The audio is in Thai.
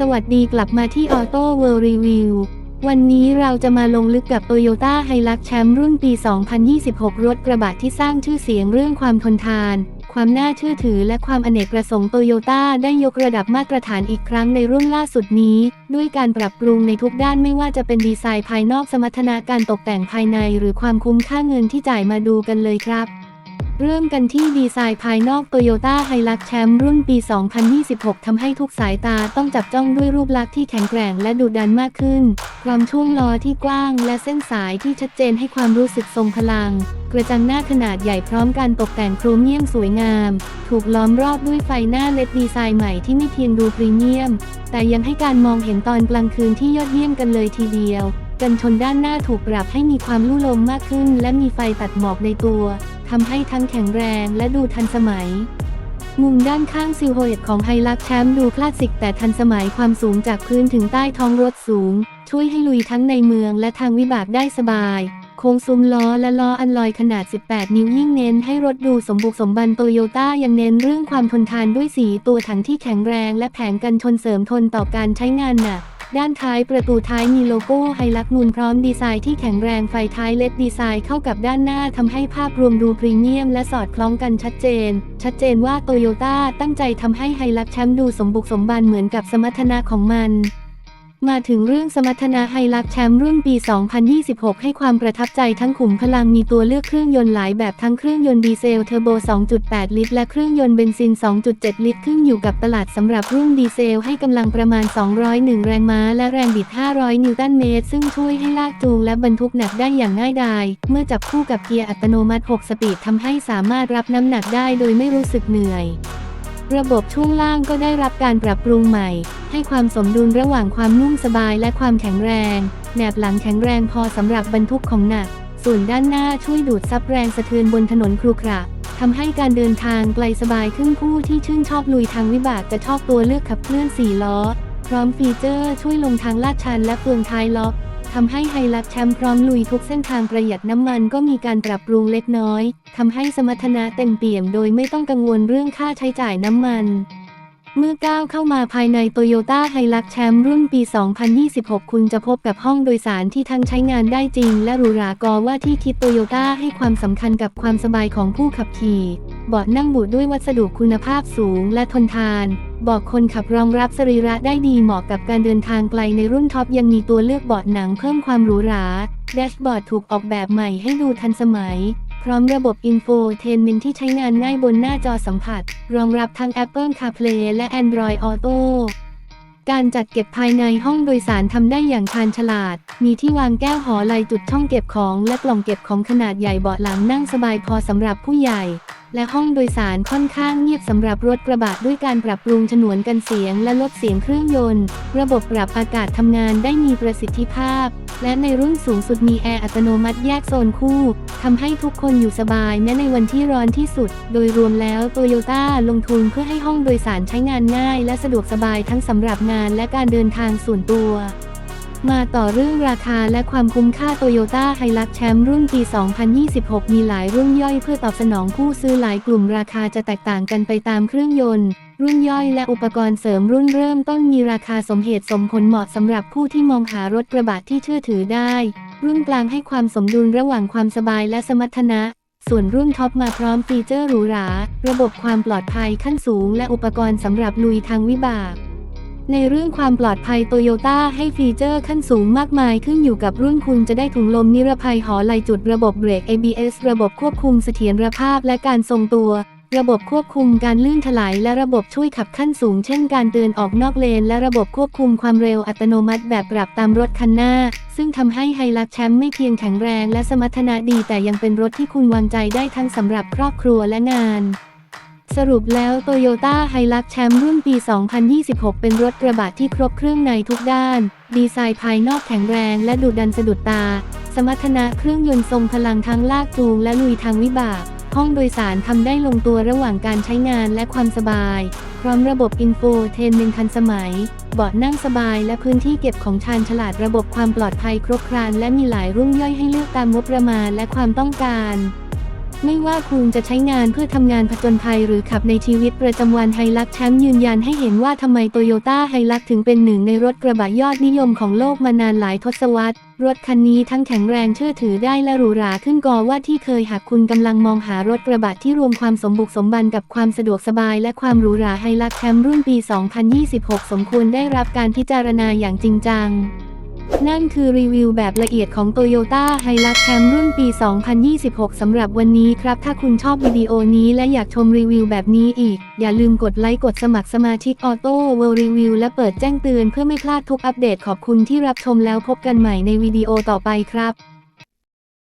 สวัสดีกลับมาที่ Auto World Review วันนี้เราจะมาลงลึกกับ Toyota Hilux แชมป์รุ่นปี 2026 รถกระบะที่สร้างชื่อเสียงเรื่องความทนทาน ความน่าเชื่อถือและความอเนกประสงค์โตโยต้าได้ยกระดับมาตรฐานอีกครั้งในรุ่นล่าสุดนี้ ด้วยการปรับปรุงในทุกด้านไม่ว่าจะเป็นดีไซน์ภายนอกสมรรถนะการตกแต่งภายใน หรือความคุ้มค่าเงินที่จ่ายมาดูกันเลยครับ เริ่มกันที่ดีไซน์ภายนอก Toyota Hilux แชมป์รุ่นปี 2026 ทำให้ทุกสายตาต้องจับจ้องด้วยรูปลักษณ์ที่แข็งแกร่งและดุดันมากขึ้น ความช่วงล้อที่กว้างและเส้นสายที่ชัดเจนให้ความรู้สึกทรงพลัง กระจังหน้าขนาดใหญ่พร้อมการตกแต่งโครเมียมสวยงาม ถูกล้อมรอบด้วยไฟหน้าเลดดีไซน์ใหม่ที่ไม่เพียงดูพรีเมียม แต่ยังให้การมองเห็นตอนกลางคืนที่ยอดเยี่ยมกันเลยทีเดียว กันชนด้านหน้าถูกปรับให้มีความลู่ลมมากขึ้น และมีไฟตัดหมอกในตัว ทำให้ทั้งแข็งแรงและดูทันสมัย มุมด้านข้างซิลโฮเอตของไฮลักแชมป์ดูคลาสสิกแต่ทันสมัยความสูงจากพื้นถึงใต้ท้องรถสูง ช่วยให้ลุยทั้งในเมืองและทางวิบากได้สบาย โค้งซุ้มล้อและล้ออันลอยขนาด 18 นิ้วยิ่งเน้นให้รถดูสมบุกสมบันโตโยต้ายังเน้นเรื่องความทนทานด้วยสีตัวถังที่แข็งแรงและแผงกันชนเสริมทนต่อการใช้งานหนัก ด้านท้ายประตูท้ายมีโลโก้ไฮลักนูนพร้อมดีไซน์ที่แข็งแรงไฟท้ายเล็ดดีไซน์เข้ากับด้านหน้าทำให้ภาพรวมดูพรีเมียมและสอดคล้องกันชัดเจน ชัดเจนว่าโตโยต้าตั้งใจทำให้ไฮลักแชมป์ดูสมบุกสมบันเหมือนกับสมรรถนะของมัน มาถึงเรื่องสมรรถนะไฮลักแชมป์รุ่นปี 2026 ให้ความประทับใจทั้งขุมพลังมีตัวเลือกเครื่องยนต์หลายแบบทั้งเครื่องยนต์ดีเซลเทอร์โบ 2.8 ลิตร และเครื่องยนต์เบนซิน 2.7 ลิตร ขึ้นอยู่กับตลาดสำหรับรุ่นดีเซลให้กำลังประมาณ 201 แรงม้า และแรงบิด 500 นิวตันเมตร ซึ่งช่วยให้ลากจูงและบรรทุกหนักได้อย่างง่ายดาย เมื่อจับคู่กับเกียร์อัตโนมัติ 6 สปีดทำให้สามารถรับน้ำหนักได้โดยไม่รู้สึกเหนื่อย ระบบช่วงล่างก็ได้รับการปรับปรุงใหม่ ให้ความสมดุลระหว่างความนุ่มสบายและความแข็งแรง แหนบหลังแข็งแรงพอสำหรับบรรทุกของหนัก ส่วนด้านหน้าช่วยดูดซับแรงสะเทือนบนถนนครุขระทำให้การเดินทางไกลสบายขึ้นผู้ที่ชื่นชอบลุยทางวิบากจะชอบตัวเลือกขับเคลื่อน4ล้อ พร้อมฟีเจอร์ช่วยลงทางลาดชันและเฟืองท้ายล็อ ทำให้ไฮลักแชมป์พร้อมลุยทุกเส้นทางประหยัดน้ำมันก็มีการปรับปรุงเล็กน้อยทำให้สมรรถนะเต็มเปี่ยมโดยไม่ต้องกังวลเรื่องค่าใช้จ่ายน้ำมัน เมื่อก้าวเข้ามาภายใน Toyota Hilux แชมป์รุ่นปี 2026 คุณจะพบกับห้องโดยสารที่ทั้งใช้งานได้จริง และหรูหรากอว่าที่คิดโตโยต้าให้ความสำคัญกับความสบายของผู้ขับขี่ เบาะนั่งบุดด้วยวัสดุคุณภาพสูงและทนทานบอกคนขับรองรับสรีระได้ดีเหมาะกับการเดินทางไกลในรุ่นท็อปยังมีตัวเลือกเบาะหนังเพิ่มความหรูหรา แดชบอร์ดถูกออกแบบใหม่ให้ดูทันสมัย ร้อมระบบอินโฟเทนเมนที่ใช้งานง่ายบนหน้าจอสัมผัส รองรับทั้ง Apple CarPlay และ Android Auto การจัดเก็บภายในห้องโดยสารทำได้อย่างชาญฉลาด มีที่วางแก้วหอไหลจุดช่องเก็บของและกล่องเก็บของขนาดใหญ่เบาะหลังนั่งสบายพอสำหรับผู้ใหญ่ และห้องโดยสารค่อนข้างเงียบสำหรับรถกระบะด้วยการปรับปรุงฉนวนกันเสียงและลดเสียงเครื่องยนต์ ระบบปรับอากาศทำงานได้มีประสิทธิภาพ และในรุ่นสูงสุดมีแอร์อัตโนมัติแยกโซนคู่ทำให้ทุกคนอยู่สบายแม้ในวันที่ร้อนที่สุด โดยรวมแล้วโตโยต้าลงทุนเพื่อให้ห้องโดยสารใช้งานง่าย และสะดวกสบายทั้งสำหรับงานและการเดินทางส่วนตัว มาต่อเรื่องราคาและความคุ้มค่าโตโยต้าไฮลักแชมป์รุ่นปี 2026 มีหลายรุ่นย่อยเพื่อตอบสนองผู้ซื้อหลายกลุ่มราคาจะแตกต่างกันไปตามเครื่องยนต์ รุ่นย่อยและอุปกรณ์เสริมรุ่นเริ่มต้นมีราคาสมเหตุสมผลเหมาะสำหรับผู้ที่มองหารถกระบะที่เชื่อถือได้ รุ่นกลางให้ความสมดุลระหว่างความสบายและสมรรถนะส่วนรุ่นท็อปมาพร้อมฟีเจอร์หรูหรา ระบบความปลอดภัยขั้นสูง และอุปกรณ์สำหรับลุยทางวิบาก ในเรื่องความปลอดภัยโตโยต้าให้ฟีเจอร์ขั้นสูงมากมายขึ้นอยู่กับรุ่นคุณจะได้ถุงลมนิรภัยหอไหลจุดระบบเบรก ABS ระบบควบคุมเสถียรภาพและการทรงตัว ระบบควบคุมการลื่นถลายและระบบช่วยขับขั้นสูง เช่นการเตือนออกนอกเลน และระบบควบคุมความเร็วอัตโนมัติแบบปรับตามรถคันหน้า ซึ่งทำให้ไฮลักแชมป์ไม่เพียงแข็งแรงและสมรรถนะดีแต่ยังเป็นรถที่คุณวางใจได้ทั้งสำหรับครอบครัวและงาน สรุปแล้ว Toyota Hilux แชมป์รุ่นปี 2026 เป็นรถกระบะที่ครบเครื่องในทุกด้าน ดีไซน์ภายนอกแข็งแรงและดุดันสะดุดตา สมรรถนะเครื่องยนต์ทรงพลังทั้งลากจูงและลุยทางวิบาก ห้องโดยสารทำได้ลงตัวระหว่างการใช้งานและความสบาย พร้อมระบบอินโฟเทนเมนทันสมัย เบาะนั่งสบายและพื้นที่เก็บของชาญฉลาดระบบความปลอดภัยครบครันและมีหลายรุ่นย่อยให้เลือกตามงบประมาณและความต้องการ ไม่ว่าคุณจะใช้งานเพื่อทำงานผจญภัยหรือขับในชีวิตประจำวันไฮลักแชมป์ยืนยันให้เห็นว่าทำไมโตโยต้าไฮลักถึงเป็นหนึ่งในรถกระบะยอดนิยมของโลกมานานหลายทศวรรษ รถคันนี้ทั้งแข็งแรงเชื่อถือได้และหรูหราขึ้นกอว่าที่เคยหากคุณกำลังมองหารถกระบะที่รวมความสมบุกสมบันกับความสะดวกสบายและความหรูหราไฮลักแชมป์รุ่นปี 2026 สมควรได้รับการพิจารณาอย่างจริงจัง นั่นคือรีวิวแบบละเอียดของ Toyota h i l u x แ m รุ่นปี 2026 สำหรับวันนี้ครับ ถ้าคุณชอบวิดีโอนี้และอยากชมรีวิวแบบนี้อีก อย่าลืมกดไลค์กดสมัครสมาชิก Auto World Review และเปิดแจ้งเตือนเพื่อไม่พลาดทุกอัปเดตขอบคุณที่รับชมแล้วพบกันใหม่ในวิดีโอต่อไปครับ